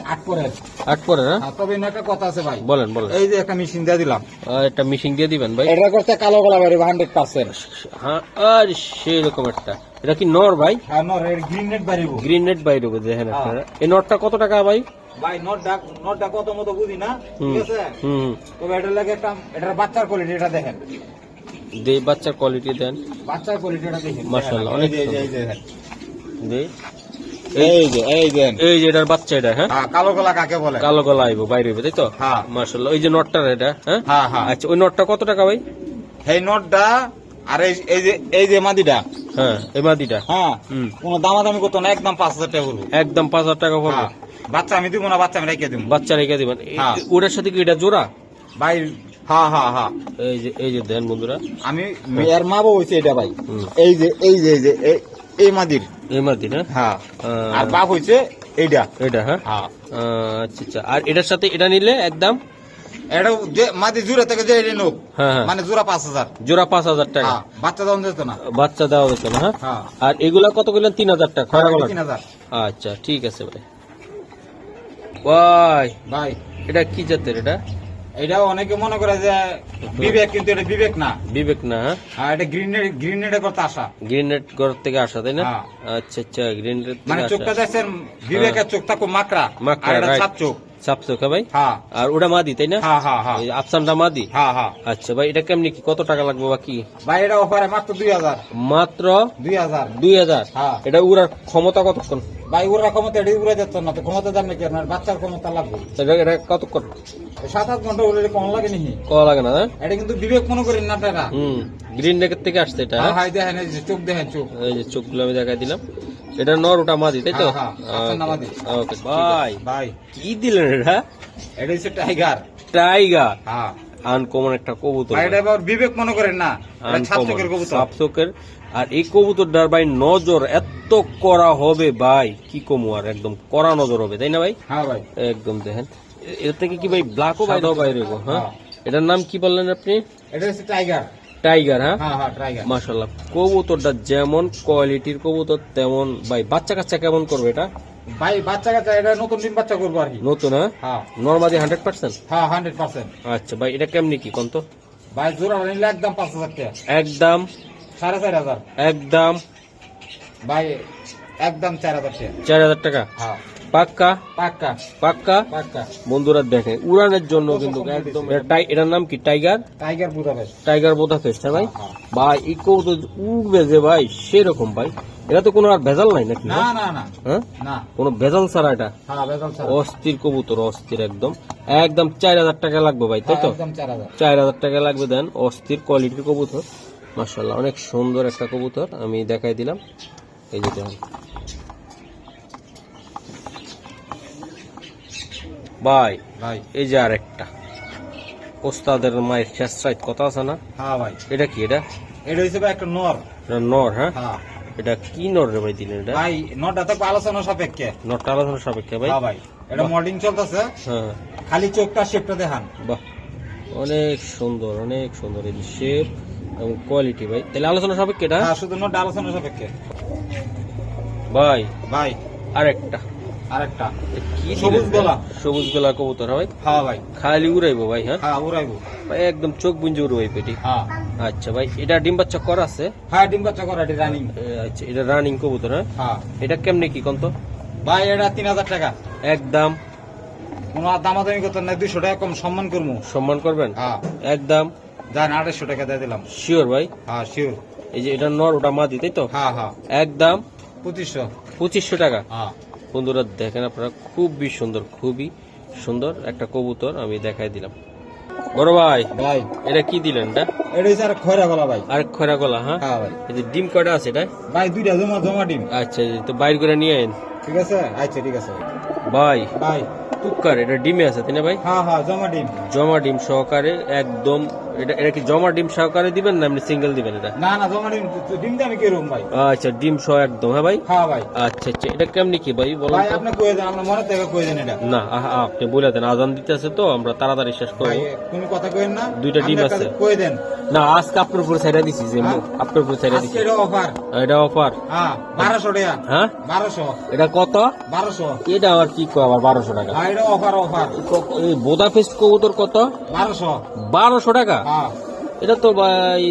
আট পরে আট পরের হ্যাঁ? হ্যাঁ, তবে একটা কথা আছে ভাই। বলেন বলেন। এই যে একটা মেশিন দিয়ে দিলাম। একটা মিশিং দিয়ে দিবেন ভাই। এটা করতে কালো গলা বাইরে হান্ড্রেড পার্সেন্ট হ্যাঁ আর সেই রকম একটা। এটা কি নর ভাই? নর এর গ্রিন নেট বাড়িব গ্রিন নেট বাইরে দেখেন হ্যাঁ। আপনারা। এই নটটা কত টাকা ভাই? ভাই নট ডাক নট ডাক কত মতো বুঝি না ঠিক আছে? হুম। হুম। তবে এটার লাগে একটা এটার বাচ্চার কোয়ালিটি এটা দেখেন। দে বাচ্চার কোয়ালিটি দেন। বাচ্চার কোয়ালিটি এটা দেখেন। মাশাআল্লাহ, অনেক। দে। এই যে এই দেন। এই যে এটার বাচ্চা এটা হ্যাঁ? হ্যাঁ কালো গলা কাকে বলে? কালো গলা আইবো বাইরে হইবে তাই তো? হ্যাঁ। মার্শাল্লাহ ওই যে নটটা এটা হ্যাঁ? আচ্ছা ওই নটটা কত টাকা ভাই? এই নটটা আর এই এই যে এই যে মাদিটা। হ্যাঁ এই মাদিটা। হ্যাঁ কোনো দামাদামি করতো না একদম পাঁচ হাজার টাকা করব একদম পাঁচ হাজার টাকা পড়বে। বাচ্চা আমি দিব না বাচ্চা আমি রেখে দিব। বাচ্চা রেখে দিবেন। ওটার সাথে কি এটা জোড়া? ভাই হ্যাঁ হ্যাঁ হ্যাঁ। এই যে এই যে দেন বন্ধুরা। আমি মেয়ের মা বউ হয়েছে এটা ভাই। এই যে এই যে এই যে এই- মাদির। এই মাদি না হ্যাঁ। আর বাপ হয়েছে এইটা এটা হ্যাঁ? হ্যাঁ। আচ্ছা আচ্ছা। আর এটার সাথে এটা নিলে একদম? এটা মাদি জুড়ে থেকে যে এটা নোক হ্যাঁ হ্যাঁ। মানে জোড়া পাঁচ হাজার। জোড়া পাঁচ হাজার টাকা। হ্যাঁ বাচ্চা দাম যেত না। বাচ্চা দেওয়া যেত না হ্যাঁ? হ্যাঁ। আর এগুলা কত করলেন তিন হাজার টাকা তিন হাজার। আচ্ছা ঠিক আছে ভাই। ভাই ভাই। এটা কি জাতের এটা? এটাও অনেকে মনে করে যে বিবেক কিন্তু এটা বিবেক না। বিবেক না হ্যাঁ? হ্যাঁ এটা গ্রিনেড নেট গ্রিন নেটে করতে আসা গ্রিনেড ঘর থেকে আসা তাই না? হ্যাঁ। আচ্ছা আচ্ছা গ্রিনেড মানে চোখটা দেখছেন বিবেকের চোখটা খুব মাকড়া মাকড়া, ছাপ চোখ। সাপ চোখা ভাই? হ্যাঁ। আর ওটা মাদি তাই না? হ্যাঁ হ্যাঁ এই আফসানটা মাদি? আচ্ছা ভাই এটা কেমনি কি কত টাকা লাগবে বাকি ভাই এটা অফারে মাত্র দুই হাজার। মাত্র দুই হাজার। দুই হাজার? এটা উড়ার ক্ষমতা কতক্ষণ? ভাই ওরা ক্ষমতা এটি উড়ে যেত না তো ক্ষমতা জান নাকি আপনার বাচ্চার ক্ষমতা লাগবে? এটা কতক্ষণ? সাত আট ঘণ্টা কম লাগে লাগে না? এটা কিন্তু বিবেক মনে করেন না আপনারা। হুম গ্রিন নেকের থেকে আসছে এটা হ্যাঁ? দেখেন এই যে চোখ দেখেন চোখ। এই যে চোখগুলো আমি দেখাই দিলাম। এটা নর ওটা মাদি তাই তো? হ্যাঁ, হ্যাঁ। ওকে ভাই ভাই কি দিলেন এটা এটা হচ্ছে টাইগার। টাইগার? হ্যাঁ। আনকমন একটা কবুতর। ভাই এটা এবার বিবেক মনে করেন না এটা ছাপ কবুতর। সাপচোখের। আর এই কবুতরটার ভাই নজর এত করা হবে ভাই। কি কমু আর একদম করা নজর হবে তাই না ভাই? হ্যাঁ ভাই। একদম দেখেন। এর থেকে কি ভাই ব্ল্যাকও বাইরেও বাইরে হ্যাঁ। হ্যাঁ। এটার নাম কি বললেন আপনি? এটা হচ্ছে টাইগার। টাইগার হ্যাঁ হ্যাঁ হ্যাঁ টাইগার মাশাল্লাহ কবুতরটা যেমন কোয়ালিটির কবুতর তেমন ভাই বাচ্চা কাচ্চা কেমন করবে এটা? ভাই বাচ্চা কাচ্চা এটা নতুন ডিম বাচ্চা করব আর কি। নতুন হ্যাঁ? হ্যাঁ। হান্ড্রেড পার্সেন্ট হ্যাঁ হান্ড্রেড পার্সেন্ট আচ্ছা ভাই এটা কেমনি কি ভাই জোড়া নিলে একদম পাঁচ হাজার টাকা। একদম? সাড়ে চার হাজার। একদম? ভাই একদম চার হাজার টাকা। চার হাজার টাকা? হ্যাঁ। পাক্কা? পাক্কা। পাক্কা? পাক্কা। বন্ধুরা দেখেন উড়ানের জন্য কিন্তু একদম এটার নাম কি? Tiger? Tiger Budapest. Tiger Budapest হ্যাঁ ভাই? হ্যাঁ। ভাই ইকো তো উঠবে যে ভাই সেরকম ভাই। এটা তো কোনো আর ভেজাল নাই নাকি? না না না। হ্যাঁ? না। কোনো ভেজাল ছাড়া এটা? হ্যাঁ ছাড়া। অস্থির কবুতর অস্থির একদম। একদম চার হাজার টাকা লাগবে ভাই তাই হ্যাঁ, তো একদম চার হাজার। টাকা লাগবে দেন অস্থির কোয়ালিটির কবুতর। মার্শাল্লাহ অনেক সুন্দর একটা কবুতর আমি দেখাই দিলাম। এই যে দেখুন ভাই ভাই। এই যে আর একটা ওস্তাদের মায়ের শেষ কথা আছে না? হ্যাঁ ভাই। এটা কি এটা? এটা হচ্ছে ভাই একটা নর। এটা নর হ্যাঁ? হ্যাঁ। এটা কি নর রে ভাই দিলেন এটা? ভাই নরটা তো আলোচনা সাপেক্ষে। নরটা আলোচনা সাপেক্ষে ভাই? হ্যাঁ ভাই। এটা মডেলিং চলতেছে। হ্যাঁ। খালি চোখটা শেপটা দেখান। বাহ। অনেক সুন্দর অনেক সুন্দর এই শেপ এবং কোয়ালিটি ভাই। তাহলে আলোচনা সাপেক্ষে এটা? হ্যাঁ শুধু নরটা আলোচনা সাপেক্ষে। ভাই। ভাই। আরেকটা। আরেকটা। কি সবুজ? গলা। সবুজ গলা কবুতর হ্যাঁ? ভাই হ্যাঁ ভাই। খালি উড়াইবো ভাই হ্যাঁ? হ্যাঁ উড়াইবো। ভাই একদম চোখ বুঞ্জে উড়াইবে এটি হ্যাঁ। আচ্ছা ভাই এটা ডিম বাচ্চা করা আছে? হ্যাঁ ডিম বাচ্চা করা এটি রানিং আচ্ছা এটা রানিং কবুতর হ্যাঁ? হ্যাঁ। এটা কেমনে কি কন্ত? ভাই এটা তিন হাজার টাকা। একদম। কোনো দামাদামি করতে নাই দুইশো টাকা কম সম্মান করব। সম্মান করবেন? হ্যাঁ। একদম। যান আড়াইশো টাকা দিয়ে দিলাম। শিওর ভাই? হ্যাঁ শিওর এই যে এটা নর ওটা মাদি তাই তো? হ্যাঁ হ্যাঁ। একদম। পঁচিশশো। পঁচিশশো টাকা। হ্যাঁ। বন্ধুরা দেখেন আপনারা খুবই সুন্দর খুবই সুন্দর একটা কবুতর আমি দেখাই দিলাম। বড় ভাই ভাই। এটা কি দিলেন এটা? এটা হচ্ছে আর খয়রা গলা ভাই। আর খরা গলা হ্যাঁ? হ্যাঁ ভাই। এই যে ডিম কয়টা আছে এটা? ভাই দুইটা জমা জমা ডিম। আচ্ছা তো বাইর করে নিয়ে আইন। ঠিক আছে? আচ্ছা ঠিক আছে ভাই। ভাই টুকার এটা ডিমে আছে তাই না ভাই? হ্যাঁ হ্যাঁ জমা ডিম। জমা ডিম সহকারে একদম এটা এটা কি জমা ডিম সহকারে দিবেন না সিঙ্গেল দিবেন এটা? না না জমা ডিম কীরকম ভাই? আচ্ছা ডিম সহ একদম হ্যাঁ ভাই? হ্যাঁ ভাই। আচ্ছা আচ্ছা এটা কেমনি কি ভাই বলেন ভাই আপনি কয়ে দেন মনে থেকে কয়ে দেন এটা। না আপনি বলে দেন আজান দিতেছে তো আমরা তাড়াতাড়ি শেষ করব। কোনো কথা কইেন না। দুইটা ডিম আছে। কয়ে দেন। না আজকে আপনার উপরে ছাইড়া দিছি যে হ্যাঁ? আপনার উপরে ছাইড়া দিছি। এটা অফার এটা অফার হ্যাঁ বারোশো টাকা। হ্যাঁ? বারোশো। এটা কত? বারোশো। এটা আবার কি কয় আবার বারোশো টাকা? হ্যাঁ এটা অফার অফার এই বোদা ফেস্ট কবুতর কত? বারোশো। বারোশো টাকা? হ্যাঁ এটা তো ভাই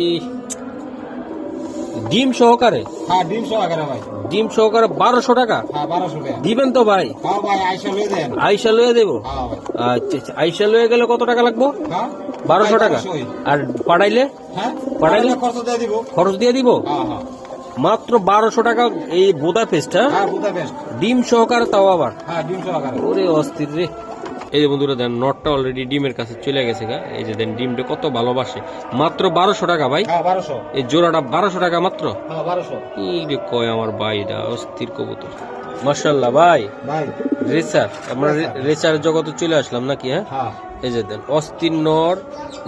ডিম সহকারে? হ্যাঁ ডিম সহ আগে ভাই। ডিম সহকারে বারোশো টাকা? হ্যাঁ বারোশো টাকা। দিবেন তো ভাই। হ্যাঁ ভাই আইসা লয়ে দেন। আইসা লয়ে দেবো? হ্যাঁ আচ্ছা আচ্ছা আইসা লয়ে গেলে কত টাকা লাগবো? বারোশো টাকা। আর পাঠাইলে? পাঠাইলে? খরচ দিয়ে দিব। খরচ দিয়ে দিব? মাত্র বারোশো টাকা এই বোদা বেস্ট ডিম সহকারে তাও আবার। ডিম ওরে অস্থির রে। এই যে বন্ধুরা দেন নটটা অলরেডি ডিমের কাছে চলে গেছে গা। এই যে দেন ডিমটা কত ভালোবাসে। মাত্র বারোশো টাকা ভাই। হ্যাঁ বারোশো। এই জোড়াটা বারোশো টাকা মাত্র? হ্যাঁ বারোশো। এই রে কয় আমার ভাই ভাইরা অস্থির কবুতর। মার্শাল্লাহ ভাই। ভাই। রেসার আমরা রেসার। জগতে চলে আসলাম নাকি হ্যাঁ? হ্যাঁ। এই যে দেন অস্থির নর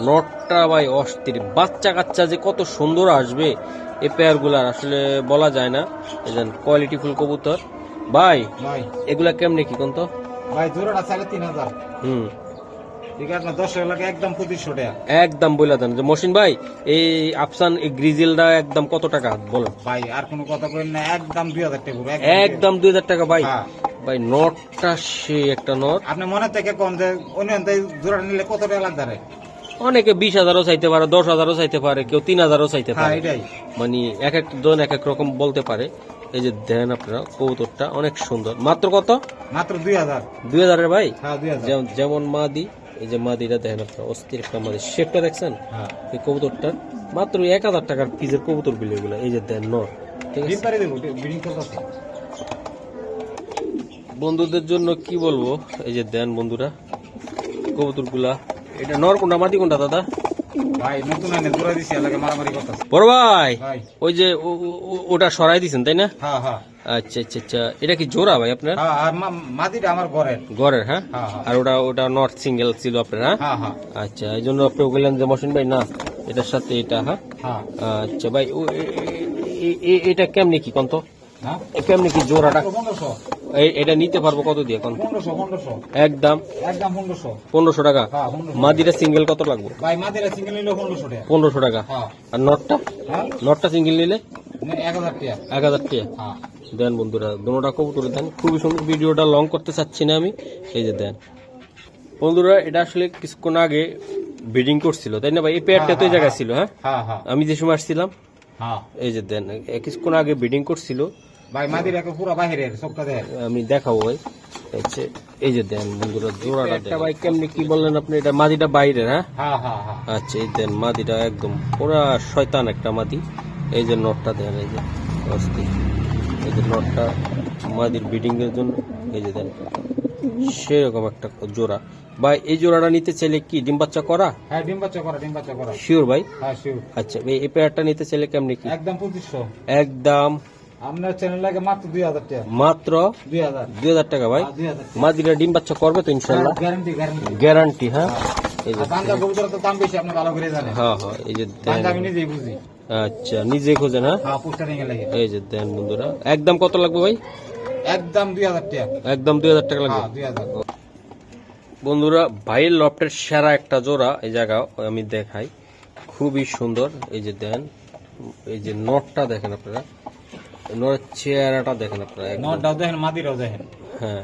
নটটা ভাই অস্থির। বাচ্চা কাচ্চা যে কত সুন্দর আসবে এই পেয়ারগুলার আসলে বলা যায় না। এই দেন কোয়ালিটি ফুল কবুতর। ভাই ভাই। এগুলা কেমনে কি কোন তো? ভাই জোড়াটা সাড়ে তিন হাজার। হুম। ঠিক আছে না দশ লাগে একদম পঁচিশশো টাকা। একদম বলে দেন। যে মসিন ভাই এই আফসান গ্রিজেলটা একদম কত টাকা? বলো। ভাই আর কোনো কথা কইন না একদম দুই হাজার টাকা একদম দুই হাজার টাকা ভাই। হ্যাঁ। ভাই নটটা সে একটা নট। আপনি মনে থেকে কম যে অন্য জোড়া নিলে কত টাকা লাগবে অনেকে বিশ হাজারও চাইতে পারে দশ হাজারও চাইতে পারে কেউ তিন হাজারও চাইতে হ্যাঁ পারে। মানে এক এক জন এক এক রকম বলতে পারে। এই যে দেন আপনারা কবুতরটা অনেক সুন্দর। মাত্র কত? মাত্র দুই হাজার। দুই হাজারের ভাই? হ্যাঁ যেমন- মাদি এই যে মাদিটা দেখেন আপনারা অস্থির একটা মাদি। শেপটা দেখছেন? হ্যাঁ। এই কবুতরটা মাত্র এক হাজার টাকার পিসের কবুতরগুলো এগুলো। এই যে দেন নর। ঠিক আছে? পারি দেবো বিডিং বন্ধুদের জন্য কি বলব? এই যে দেন বন্ধুরা কবুতরগুলা এটা নর কোনটা মাদি কোনটা দাদা? ভাই নতুন আনে জোড়া দিছি এলাকা মারামারি করতেছে। বড় ভাই ভাই। ওই যে ও- ও- ও- ওটা সরাই দিছেন তাই না? হ্যাঁ হ্যাঁ আচ্ছা আচ্ছা আচ্ছা। এটা কি জোড়া ভাই আপনার? আর মা- আমার ঘরের। ঘরের হ্যাঁ? আর ওটা ওটা নট সিঙ্গেল ছিল আপনার হ্যাঁ? আচ্ছা এই জন্য আপনি বললেন যে মশিন ভাই না এটার সাথে এটা হ্যাঁ? আচ্ছা ভাই এটা কেমনি কি কন্ত? হ্যাঁ কেমনি কি জোড়াটা? এটা নিতে পারব কত দিয়ে পনেরোশো একদম? একদম পনেরোশো। পনেরোশো টাকা? হ্যাঁ মাদিটা সিঙ্গেল কত লাগবে? ভাই মাটিরা সিঙ্গেল নিলে পনেরোশো টাকা। পনেরোশো টাকা। হ্যাঁ। আর নটটা? হ্যাঁ। নটটা সিঙ্গেল নিলে? এক হাজার টাকা। এক হাজার টাকা। দেন বন্ধুরা দুটা কবুতর দেন। খুবই সুন্দর ভিডিওটা লং করতে চাচ্ছি না আমি। এই যে দেন। বন্ধুরা এটা আসলে কিছুক্ষণ আগে ব্রিডিং করছিল তাই না ভাই? এই পেয়ারটা তো এই জায়গায় ছিল হ্যাঁ? আমি যে সময় আসছিলাম হ্যাঁ। এই যে দেন কিছুক্ষণ আগে ব্রিডিং করছিল। ভাই মাদির একে পুরো বাহিরের সবটা দেয় আমি দেখাবো ভাই। হচ্ছে এই যে দেন বন্ধুরা জোড়াটা একটা ভাই কেমনি কি বললেন আপনি এটা মাদিটা হ্যাঁ? হ্যাঁ হ্যাঁ হ্যাঁ। আচ্ছা এই দেন মাদিটা একদম পুরা শয়তান একটা মাদি এই যে নটটা দেন এই যে এই যে নটটা মাদির জন্য এই যে দেন সেরকম একটা জোড়া। ভাই এই জোড়াটা নিতে চাইলে কি ডিম বাচ্চা করা? হ্যাঁ ডিম বাচ্চা করা ডিম বাচ্চা করা। শিওর ভাই? হ্যাঁ শিওর আচ্ছা এই পেয়ারটা নিতে চাইলে কেমনি কি? একদম পঁচিশশো। একদম আপনার মাত্র টাকা। মাত্র ভাই? হ্যাঁ, মাদিরা ডিম বাচ্চা করবে তো ইনশাল্লাহ গ্যারান্টি গ্যারান্টি গ্যারান্টি হ্যাঁ? এই যে বাংলা কবুতর তো দাম বেশি আপনি ভালো করে জানেন। হ্যাঁ হ্যাঁ এই যে বাংলা আমি নিজেই বুঝি। আচ্ছা নিজে খোঁজেন হ্যাঁ? হ্যাঁ পোস্টারিং এ লাগে। এই যে দেন বন্ধুরা একদম কত লাগবে ভাই? একদম দুই হাজার টাকা। একদম দুই হাজার টাকা লাগবে। হ্যাঁ বন্ধুরা ভাইয়ের লফটের সেরা একটা জোড়া এই জায়গা আমি দেখাই। খুবই সুন্দর এই যে দেন এই যে নটটা দেখেন আপনারা। নটের চেহারাটা দেখেন আপনারা একদম। দেখেন মাদিরাও দেখেন। হ্যাঁ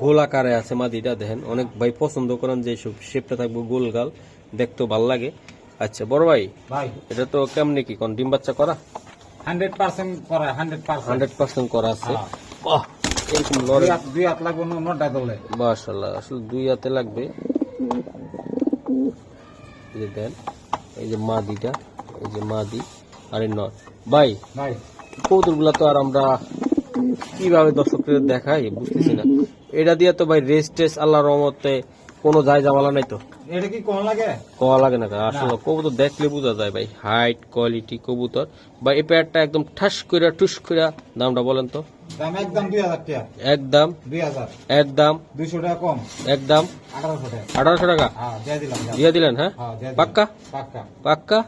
গোল আকারে আছে মাদিটা দেখেন। অনেক ভাই পছন্দ করেন যে সব শেপটা থাকবে গোল গাল দেখতেও ভালো লাগে। আচ্ছা বড় ভাই ভাই। এটা তো কেমনি কি কোন ডিম বাচ্চা করা? হান্ড্রেড পার্সেন্ট করা হান্ড্রেড পার্সেন্ট। হান্ড্রেড পার্সেন্ট করা আছে। হ্যাঁ। বাহ এরকম লড়ে দুই হাত লাগবে নটা দলে মাশাল্লাহ আসলে দুই হাতে লাগবে। এই যে দেন এই যে মাদিটা এই যে মাদি আর নট ভাই ভাই। কৌতুকগুলা তো আর আমরা কীভাবে দর্শকদের দেখাই বুঝতেছি না। এটা দিয়ে তো ভাই রেস টেস আল্লাহ রহমতে কোনো যায় জামালা নাই তো। এটা কি কোন লাগে? না আসলে কবুতর দেখলে বোঝা যায় ভাই হাইট কোয়ালিটি কবুতর। বা এই পেয়ারটা একদম ঠাস করে টুস করে দামটা বলেন তো। দাম একদম টাকা। একদম। একদম। দুইশো টাকা কম। একদম। আঠারোশো টাকা। আঠারোশো টাকা? হ্যাঁ দিয়ে দিলাম দিয়ে দিলেন হ্যাঁ? হ্যাঁ পাক্কা? পাক্কা।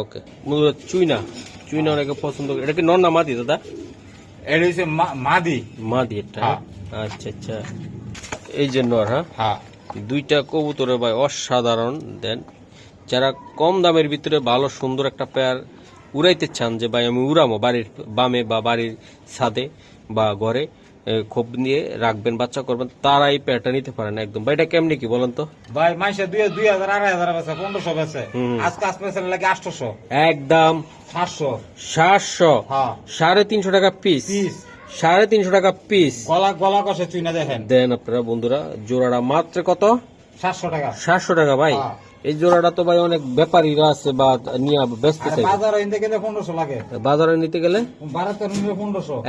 ওকে মূলত চুইনা। চুইনা অনেকে পছন্দ করে। এটা কি নন না মাদি দাদা? এটা হচ্ছে মাদি। মাদি এটা হ্যাঁ। আচ্ছা আচ্ছা। এই যে নর হ্যাঁ? হ্যাঁ। দুইটা কবুতরে ভাই অসাধারণ দেন যারা কম দামের ভিতরে ভালো সুন্দর একটা পেয়ার উড়াইতে চান যে ভাই আমি উড়ামো বাড়ির বামে বা বাড়ির ছাদে বা ঘরে খোপ নিয়ে রাখবেন বাচ্চা করবেন তারা এই পেয়ারটা নিতে পারেন একদম। ভাই এটা কেমনি কি বলেন তো? ভাই মাসে দুই দুই হাজার আড়াই হাজার বেছে পনেরোশো বেছে। আজকে লাগে আটশোশো? একদম। সাতশো। সাতশো? হ্যাঁ। সাড়ে তিনশো টাকা পিস পিস সাড়ে তিনশো টাকা পিস গলা গলা কষে চুইনা দেখেন। দেন আপনারা বন্ধুরা জোড়াটা মাত্র কত? সাতশো টাকা। সাতশো টাকা ভাই। হ্যাঁ। এই জোড়াটা তো ভাই অনেক ব্যাপারীরা আছে বা নিয়ে ব্যস্ত আর বাজারে ইন্দে গেলে পনেরোশো লাগে। বাজারে নিতে গেলে?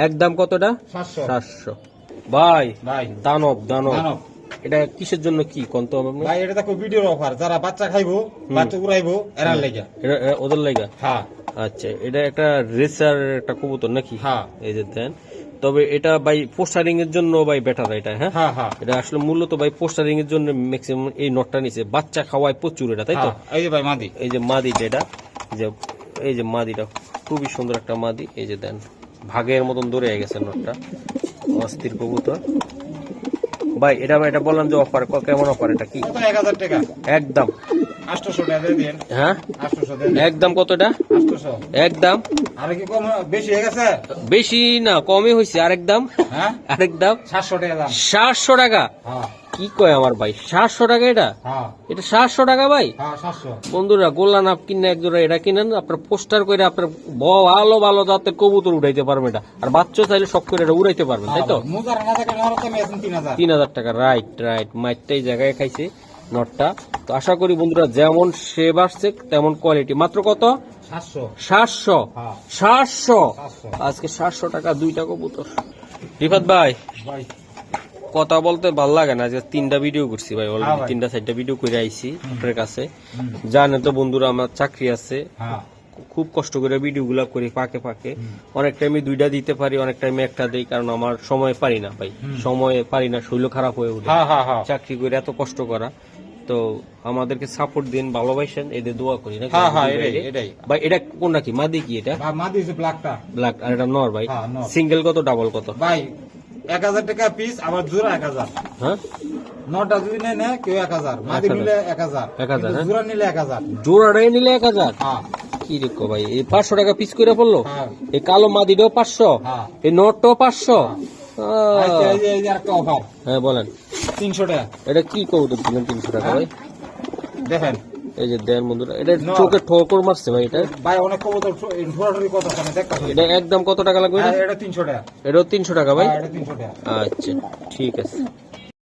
একদম কতটা? সাতশো। সাতশো। ভাই ভাই। দানব দানব। দানব। এটা কিসের জন্য কি কন্ত ভাই এটা দেখো ভিডিওর অফার। যারা বাচ্চা খাইবো বাচ্চা উড়াইবো এরার লেগে। ওদের লাগা? হ্যাঁ। আচ্ছা এটা একটা রেসার একটা কবুতর নাকি? হ্যাঁ। এই যে দেন। তবে এটা ভাই পোস্টারিং এর জন্য ভাই বেটার এটা হ্যাঁ? হ্যাঁ হ্যাঁ। এটা আসলে মূলত ভাই পোস্টারিং এর জন্য ম্যাক্সিমাম এই নটটা নিছে। বাচ্চা খাওয়ায় প্রচুর এটা তাই তো? হ্যাঁ, এই যে ভাই মাদি। এই যে মাদিটা এটা যে এই যে মাদিটা খুবই সুন্দর একটা মাদি। এই যে দেন ভাগের মতন দৌড়ে গেছে নটটা অস্থির কবুতর। ভাই এটা ভাই এটা বললাম যে অফার কেমন অফার এটা কি? এক হাজার টাকা। একদম। হ্যাঁ? একদম কতটা একদম। বেশি হয়ে না কমই হয়েছে আরেকদম হ্যাঁ? আরেকদম সাতশো টাকা দাম। সাতশো টাকা? হ্যাঁ। কি কয় আমার ভাই? সাতশো টাকা এটা? হ্যাঁ। এটা সাতশো টাকা ভাই? হ্যাঁ বন্ধুরা গোল্লা নাপ কিনে একজোড়া এটা কিনেন আপনার পোস্টার করে আপনার ভালো ভালো জাতের কবুতর উঠাইতে পারবেন এটা। আর বাচ্চা চাইলে সব করে এটা উড়াইতে পারবেন তাই তো? তিন হাজার। টাকা রাইট রাইট মাইটটাই জায়গায় খাইছে। নটটা। তো আশা করি বন্ধুরা যেমন সে আসছে তেমন কোয়ালিটি মাত্র কত? সাতশো। সাতশো। হ্যাঁ। সাতশো? সাতশো। আজকে সাতশো টাকা দুইটা কবুতর। রিফাত ভাই কথা বলতে ভালো লাগে না আজকে তিনটা ভিডিও করছি ভাই হ্যাঁ অলরেডি তিনটা চারটা ভিডিও করে আইছি আপনার কাছে। জানেন তো বন্ধুরা আমার চাকরি আছে। হ্যাঁ। খুব কষ্ট করে ভিডিও গুলা করি ফাঁকে ফাঁকে। অনেক টাইমে দুইটা দিতে পারি অনেক টাইমে একটা দিই কারণ আমার সময় পারি না ভাই। সময়ে পারি না শরীর খারাপ হয়ে উঠে হ্যাঁ হ্যাঁ হ্যাঁ। চাকরি করে এত কষ্ট করা। তো আমাদেরকে সাপোর্ট দিন ভালোবাসেন এদের দোয়া করি না? হ্যাঁ, হ্যাঁ, এটাই, এটাই। ভাই এটা কোনটা কি? মাদি কি এটা? মাদি ব্ল্যাকটা ব্ল্যাক আর এটা নর ভাই। হ্যাঁ, সিঙ্গেল কত ডাবল কত? ভাই এক হাজার টাকা পিস আবার জোড়া এক হাজার। হ্যাঁ? নটা যদি নেয় না কেউ এক হাজার। মাদি নিলে এক হাজার এক হাজার, হ্যাঁ? জোড়া নিলে এক হাজার। জোড়াটাই নিলে এক হাজার? হ্যাঁ। কি রে কো ভাই এই পাঁচশো টাকা পিস করে পড়ল? হ্যাঁ। এই কালো মাদিটাও পাঁচশো হ্যাঁ। এই নোটটাও পাঁচশো? আচ্ছা, হ্যাঁ বলেন। তিনশো টাকা। এটা কি দিলেন তিনশো টাকা ভাই? দেখেন। এই যে দেন বন্ধুরা এটা চোখে ঠোকর মারছে ভাই এটা? ভাই অনেক কবুতর ঠোরাঠুরি কত আমি দেখতে এটা একদম কত টাকা লাগবে এটা? তিনশো টাকা। এটাও তিনশো টাকা ভাই? হ্যাঁ, এটা তিনশো টাকা। আচ্ছা ঠিক আছে।